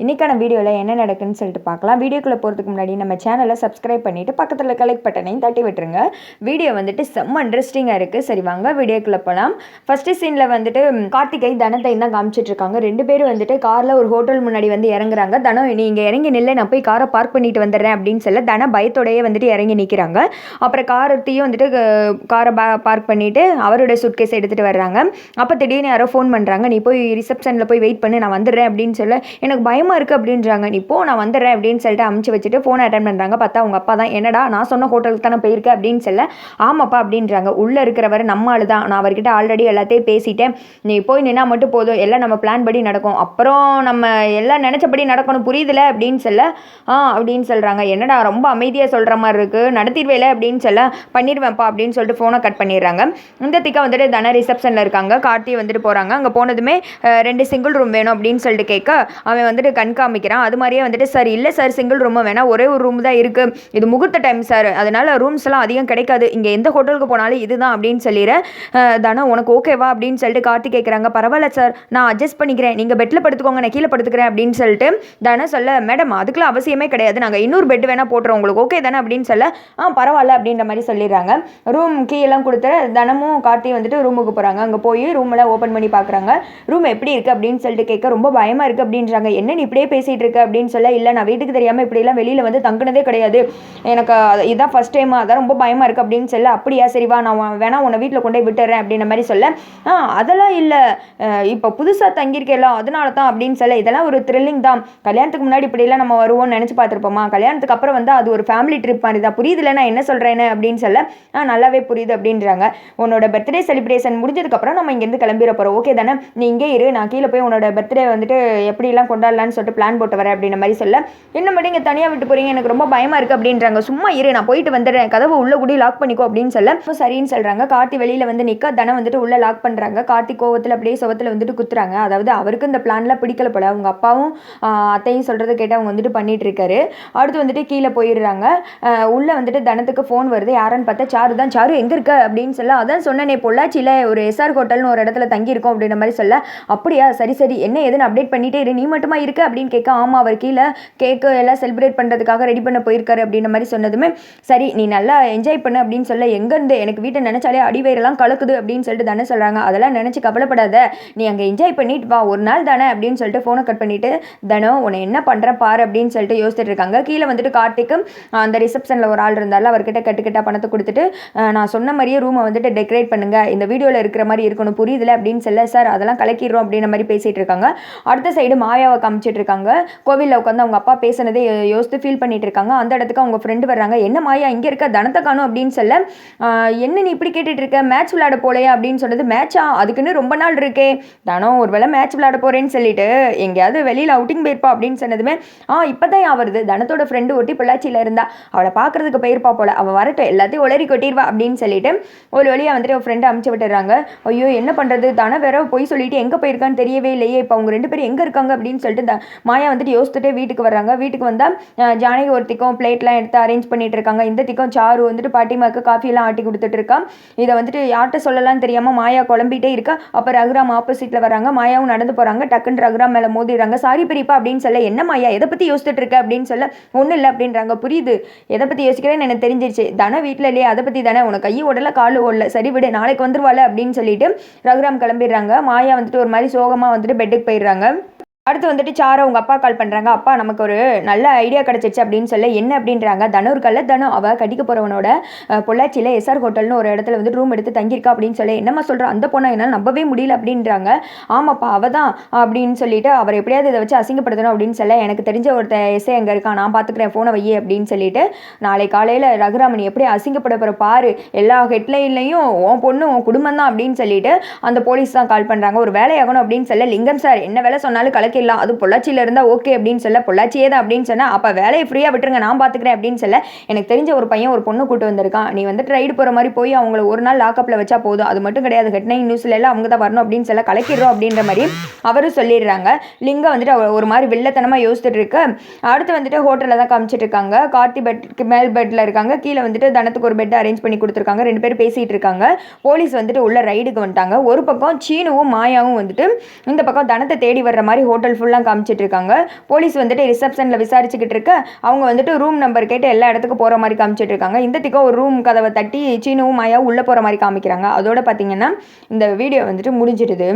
இன்றைக்கான வீடியோவில் என்ன நடக்குன்னு சொல்லிட்டு பார்க்கலாம். வீடியோக்குள்ளே போகிறதுக்கு முன்னாடி நம்ம சேனலை சப்ஸ்கிரைப் பண்ணிவிட்டு பக்கத்தில் கலெக்ட் பட்டனையும் தட்டி விட்டுருங்க. வீடியோ வந்துட்டு செம்ம இன்ட்ரெஸ்டிங்காக இருக்குது சரி வாங்க வீடியோக்குள்ளே போகலாம் ஃபஸ்ட்டு சீனில் வந்துட்டு கார்த்திகை தனத்தையும் தான் காமிச்சிட்டு இருக்காங்க. ரெண்டு பேரும் வந்துட்டு காரில் ஒரு ஹோட்டல் முன்னாடி வந்து இறங்குறாங்க. தனம் நீ இங்கே இறங்கி நில்ல. நான் போய் காரை பார்க் பண்ணிட்டு வந்துடுறேன் அப்படின்னு சொல்ல தன பயத்தோடயே வந்துட்டு இறங்கி நிற்கிறாங்க அப்புறம் காரத்தையும் வந்துட்டு க- காரை பா பார்க் பண்ணிவிட்டு அவரோட சுட்கேஸ் எடுத்துகிட்டு வர்றாங்க. அப்போ திடீர்னு யாரோ ஃபோன் பண்ணுறாங்க நீ போய் ரிசப்ஷனில் போய் வெயிட் பண்ணு. நான் வந்துடுறேன் அப்படின்னு சொல்ல எனக்கு பயம் பயமாக இருக்குது அப்படின்றாங்க. நீ போ நான் வந்துடுறேன் அப்படின்னு சொல்லிட்டு அமுச்சு வச்சுட்டு ஃபோனை அட்டன் பண்ணுறாங்க பார்த்தா அவங்க அப்பா தான் என்னடா நான் சொன்ன ஹோட்டலுக்கு தானே போயிருக்கேன் அப்படின்னு சொல்ல ஆமாப்பா அப்படின்றாங்க. உள்ளே இருக்கிறவர் நம்ம ஆளு தான். நான் அவர்கிட்ட ஆல்ரெடி எல்லாத்தையும் பேசிட்டேன். நீ போய் நின்னா மட்டும் போதும். எல்லாம் நம்ம பிளான் படி நடக்கும். அப்புறம் நம்ம எல்லாம் நினச்சபடி நடக்கணும். புரியுதுல? அப்படின்னு சொல்ல ஆ அப்படின்னு சொல்கிறாங்க என்னடா ரொம்ப அமைதியாக சொல்கிற மாதிரி இருக்குது நடத்திடுவேல? அப்படின்னு சொல்ல பண்ணிடுவேன்ப்பா அப்படின்னு சொல்லிட்டு ஃபோனை கட் பண்ணிடுறாங்க. இந்த திக்கா வந்துட்டு தன ரிசப்ஷனில் இருக்காங்க. கார்த்தி வந்துட்டு போகிறாங்க அங்கே போனதுமே ரெண்டு சிங்கிள் ரூம் வேணும் அப்படின்னு சொல்லிட்டு கேட்க அவன் வந்துட்டு கண் காமிக்கிறான் அது மாதிரியே வந்துட்டு சார் இல்லை சார் சிங்கிள் ரூம் வேணால் ஒரே ஒரு ரூம் தான் இருக்குது இது முகூர்த்த டைம் சார். அதனால் ரூம்ஸ்லாம் அதிகம் கிடைக்காது. இங்கே எந்த ஹோட்டலுக்கு போனாலும் இதுதான் அப்படின்னு சொல்லிடுறேன் தானே உனக்கு ஓகேவா அப்படின்னு சொல்லிட்டு கார்த்தி கேட்குறாங்க பரவாயில்ல சார். நான் அட்ஜஸ்ட் பண்ணிக்கிறேன். நீங்கள் பெட்டில் படுத்துக்கோங்க. நான் கீழே படுத்துக்கிறேன் அப்படின்னு சொல்லிட்டு தானே சொல்ல மேடம் அதுக்கெலாம் அவசியமே கிடையாது. நாங்கள் இன்னொரு பெட் வேணால் போட்டுறோம். உங்களுக்கு ஓகே தானே? அப்படின்னு சொல்ல ஆ பரவாயில்ல அப்படின்ற மாதிரி சொல்லிடுறாங்க. ரூம் கீழெல்லாம் கொடுத்து தினமும் கார்த்தி வந்துட்டு ரூமுக்கு போகிறாங்க அங்கே போய் ரூமெல்லாம் ஓப்பன் பண்ணி பார்க்குறாங்க ரூம் எப்படி இருக்குது அப்படின்னு சொல்லிட்டு கேட்க ரொம்ப பயமாக இருக்குது அப்படின்றாங்க. என்ன நீ இப்படியே பேசிகிட்டு இருக்க அப்படின்னு சொல்ல இல்லை நான் வீட்டுக்கு தெரியாமல் இப்படியெல்லாம் வெளியில் வந்து தங்கினதே கிடையாது. எனக்கு இதுதான் ஃபஸ்ட் டைம் அதான் ரொம்ப பயமாக இருக்குது அப்படின்னு சொல்ல அப்படியா சரிவா நான் வேணா உன்னை வீட்டில் கொண்டு போய் விட்டுறேன் அப்படின்ற மாதிரி சொல்ல ஆ அதெல்லாம் இல்லை. இப்போ புதுசாக தங்கியிருக்கேல்ல அதனால தான் அப்படின்னு சொல்ல இதெல்லாம் ஒரு த்ரில்லிங் தான். கல்யாணத்துக்கு முன்னாடி இப்படியெல்லாம் நம்ம வருவோம்னு நினச்சி பார்த்துருப்போமா? கல்யாணத்துக்கு அப்புறம் வந்து அது ஒரு ஃபேமிலி ட்ரிப் மாதிரி தான். புரியுதுல நான் என்ன சொல்கிறேன்னு அப்படின்னு சொல்ல ஆ நல்லாவே புரியுது அப்படின்றாங்க. உன்னோட பர்த்டே செலிப்ரேஷன் முடிஞ்சதுக்கப்புறம் நம்ம இங்கேருந்து கிளம்பிட போகிறோம் ஓகே தானே? நீ இங்கே இரு. நான் கீழே போய் உன்னோட பர்த்டே வந்துட்டு எப்படிலாம் கொண்டாடலான்னு சொல்லிட்டு பிளான் போட்டு வரேன் அப்படின்ற மாதிரி சொல்ல என்ன மட்டும் இங்கே தனியாக விட்டு போகிறீங்க எனக்கு ரொம்ப பயமாக இருக்குது அப்படின்றாங்க. சும்மா இரு நான் போயிட்டு வந்துடுறேன். கதவு உள்ள கூட லாக் பண்ணிக்கோ அப்படின்னு சொல்ல அப்போ சரின்னு சொல்கிறாங்க கார்த்தி வெளியில் வந்து நிற்க தனம் வந்துட்டு உள்ளே லாக் பண்ணுறாங்க கார்த்தி கோவத்தில் அப்படியே சுவத்தில் வந்துட்டு குத்துறாங்க. அதாவது அவருக்கு இந்த பிளான்லாம் பிடிக்கல போல. அவங்க அப்பாவும் அத்தையும் சொல்கிறத கேட்டு அவங்க வந்துட்டு பண்ணிட்டு இருக்காரு. அடுத்து வந்துட்டு கீழே போயிடுறாங்க. உள்ளே உள்ள வந்துட்டு தனத்துக்கு ஃபோன் வருது. யாருன்னு பார்த்தா சாரு தான். சாரு எங்கே இருக்க? அப்படின்னு சொல்ல அதான் சொன்னனே பொள்ளாச்சியில் ஒரு எஸ்ஆர் ஹோட்டல்னு ஒரு இடத்துல தங்கியிருக்கோம் அப்படின்ற மாதிரி சொல்ல அப்படியா? சரி சரி. என்ன ஏதுன்னு அப்டேட் பண்ணிட்டே இரு. நீ மட்டுமா இருக்க? அப்படின்னு கேட்க ஆமாம் அவர் கீழே கேக்கு எல்லாம் செலிப்ரேட் பண்ணுறதுக்காக ரெடி பண்ண போயிருக்காரு அப்படின்ற மாதிரி சொன்னதுமே சரி நீ நல்லா என்ஜாய் பண்ணு அப்படின்னு சொல்ல எங்கேருந்து எனக்கு வீட்டை நினச்சாலே அடிவயிறெல்லாம் கலக்குது அப்படின்னு சொல்லிட்டு தானே சொல்கிறாங்க அதெல்லாம் நினச்சி கவலைப்படாத. நீ அங்கே என்ஜாய் பண்ணிட்டு வா ஒரு நாள் தானே அப்படின்னு சொல்லிட்டு ஃபோனை கட் பண்ணிட்டு தனோ உன்னை என்ன பண்ணுற பாரு அப்படின்னு சொல்லிட்டு யோசிச்சுட்டு இருக்காங்க. கீழே வந்துட்டு கார்த்திக்கும் அந்த ரிசப்ஷனில் ஒரு ஆள் இருந்தாலும் அவர்கிட்ட கட்டுக்கட்டா பணத்தை கொடுத்துட்டு நான் சொன்ன மாதிரியே ரூமை வந்துட்டு டெக்கரேட் பண்ணுங்க. இந்த வீடியோவில் இருக்கிற மாதிரி இருக்கணும். புரியுதுல? அப்படின்னு சொல்ல சார் அதெல்லாம் கலக்கிடுறோம். அப்படின்ற மாதிரி பேசிட்டு இருக்காங்க. அடுத்த சைடு மாயாவை காமிச்சிட்டு இருக்காங்க கோவிலில் உட்காந்து அவங்க அப்பா பேசுனதே யோசித்து ஃபீல் பண்ணிட்டு இருக்காங்க அந்த இடத்துக்கு அவங்க ஃப்ரெண்டு வர்றாங்க. என்ன மாயா இங்கே இருக்க? தனத்தை காணும் அப்படின்னு சொல்ல என்ன நீ இப்படி கேட்டுட்டு இருக்க மேட்ச் விளையாட போலையா? அப்படின்னு சொன்னது மேட்சா அதுக்குன்னு ரொம்ப நாள் இருக்கே. தானோ ஒருவேளை மேட்ச் விளையாட போறேன்னு சொல்லிட்டு எங்கேயாவது வெளியில் அவுட்டிங் போயிருப்பா அப்படின்னு சொன்னதுமே ஆ இப்போ தான் வருது. தனத்தோட ஃப்ரெண்டு ஒட்டி பொள்ளாச்சியில் இருந்தா. அவளை பார்க்கறதுக்கு போயிருப்பா போல. அவள் வரட்டும். எல்லாத்தையும் உளறி கொட்டிடுவா அப்படின்னு சொல்லிட்டு ஒரு வழியாக வந்துட்டு அவள் ஃப்ரெண்டை அமுச்சு விட்டுறாங்க ஐயோ என்ன பண்ணுறது தானே வேற போய் சொல்லிட்டு எங்கே போயிருக்கான்னு தெரியவே இல்லையே. இப்போ அவங்க ரெண்டு பேரும் எங்கே இருக்காங்க? அப்படின்னு சொல்லிட்டு மாயா வந்துட்டு யோசித்துட்டே வீட்டுக்கு வர்றாங்க. வீட்டுக்கு வந்தால் ஜானகி ஒருத்திக்கும் பிளேட்லாம் எடுத்து அரேஞ்ச் பண்ணிட்டு இருக்காங்க. இந்த திக்கும் சாரு வந்துட்டு பாட்டிமாக்கு காஃபியெல்லாம் ஆட்டி கொடுத்துட்டு இருக்கா. இதை வந்துட்டு யார்கிட்ட சொல்லலாம் தெரியாமல் மாயா குழம்பிட்டே இருக்கா. அப்போ ரகுராம் ஆப்போசிட்டில் வராங்க மாயாவும் நடந்து போகிறாங்க டக்குன்னு ரகுராம் மேலே மோதிடுறாங்க. சாரி பிரிப்பா அப்படின்னு சொல்ல என்ன மாயா எதை பற்றி யோசிச்சுட்டு இருக்க? அப்படின்னு சொல்ல ஒன்றும் இல்லை அப்படின்றாங்க. புரியுது. எதை பற்றி யோசிக்கிறேன்னு எனக்கு தெரிஞ்சிருச்சு. தானே வீட்டில் இல்லையே? அதை பற்றி தானே? உனக்கு கை ஓடல காலு ஓடல சரி விடு நாளைக்கு வந்துருவாள் அப்படின்னு சொல்லிட்டு ரகுராம் கிளம்பிடுறாங்க. மாயா வந்துட்டு ஒரு மாதிரி சோகமாக வந்துட்டு பெட்டுக்கு போயிடுறாங்க. அடுத்து வந்துட்டு சாரா உங்கள் அப்பா கால் பண்ணுறாங்க அப்பா நமக்கு ஒரு நல்ல ஐடியா கிடச்சிச்சு அப்படின்னு சொல்ல என்ன அப்படின்றாங்க? தனு தனு அவள் கடிக்க போகிறவனோட பொள்ளாச்சியில் எஸ்ஆர் ஹோட்டல்னு ஒரு இடத்துல வந்து ரூம் எடுத்து தங்கியிருக்கா அப்படின்னு சொல்ல என்னம்மா சொல்கிறான் அந்த பொண்ணை என்னால் நம்பவே முடியல அப்படின்றாங்க. ஆமாப்பா அவள் தான் அப்படின்னு சொல்லிட்டு அவர் எப்படியாவது இதை வச்சு அசிங்கப்படுத்தணும் அப்படின்னு சொல்ல எனக்கு தெரிஞ்ச ஒருத்த எஸ்ஐ அங்கே இருக்கான் நான் பார்த்துக்கிறேன் ஃபோனை வையே அப்படின்னு சொல்லிட்டு நாளை காலையில் ரகுராமன் எப்படி அசிங்கப்பட போகிற பாரு எல்லா ஹெட்லைன்லையும் உன் பொண்ணு உன் குடும்பம் தான் அப்படின்னு சொல்லிட்டு அந்த போலீஸ் தான் கால் பண்ணுறாங்க ஒரு வேலையாகணும் அப்படின்னு சொல்ல லிங்கம் சார் என்ன வேலை சொன்னாலும் கலக்கிடலாம் அது பொள்ளாச்சியில் இருந்தால் ஓகே அப்படின்னு சொல்ல பொள்ளாச்சியே தான் அப்படின்னு சொன்னால் அப்போ வேலையை ஃப்ரீயாக விட்டுருங்க நான் பார்த்துக்கிறேன் அப்படின்னு சொல்ல எனக்கு தெரிஞ்ச ஒரு பையன் ஒரு பொண்ணு கூட்டு வந்திருக்கான். நீ வந்துட்டு ரைடு போகிற மாதிரி போய் அவங்கள ஒரு நாள் லாக்கப்பில் வச்சா போதும். அது மட்டும் கிடையாது ஹெட்லைன் நியூஸில் எல்லாம் அவங்க தான் வரணும் அப்படின்னு சொல்ல கலக்கிடுறோம் அப்படின்ற மாதிரி அவரும் சொல்லிடுறாங்க. லிங்கம் வந்துட்டு அவர் ஒரு மாதிரி வெள்ளத்தனமாக யோசிச்சுட்டு இருக்கு. அடுத்து வந்துட்டு ஹோட்டலில் தான் காமிச்சிட்டு இருக்காங்க. கார்த்தி பெட்க்கு மேல் பெட்டில் இருக்காங்க. கீழே வந்துட்டு தனத்துக்கு ஒரு பெட் அரேஞ்ச் பண்ணி கொடுத்துருக்காங்க. ரெண்டு பேரும் பேசிகிட்டு இருக்காங்க. போலீஸ் வந்துட்டு உள்ள ரைடுக்கு வந்துட்டாங்க. ஒரு பக்கம் சீனுவும் மாயாவும் வந்துட்டு இந்த பக்கம் தனத்தை தேடி வர்ற மாதிரி ஹோட்டல் ஹோட்டல் ஃபுல்லாக காமிச்சிட்டு இருக்காங்க போலீஸ் வந்துட்டு ரிசப்ஷனில் விசாரிச்சுக்கிட்டு இருக்க அவங்க வந்துட்டு ரூம் நம்பர் கேட்டு எல்லா இடத்துக்கும் போகிற மாதிரி காமிச்சிட்டு இருக்காங்க இந்த திக்கோ ஒரு ரூம் கதவை தட்டி சீனவும் மாயாவும் உள்ளே போகிற மாதிரி காமிக்கிறாங்க. அதோட பார்த்தீங்கன்னா இந்த வீடியோ வந்துட்டு முடிஞ்சிடுது.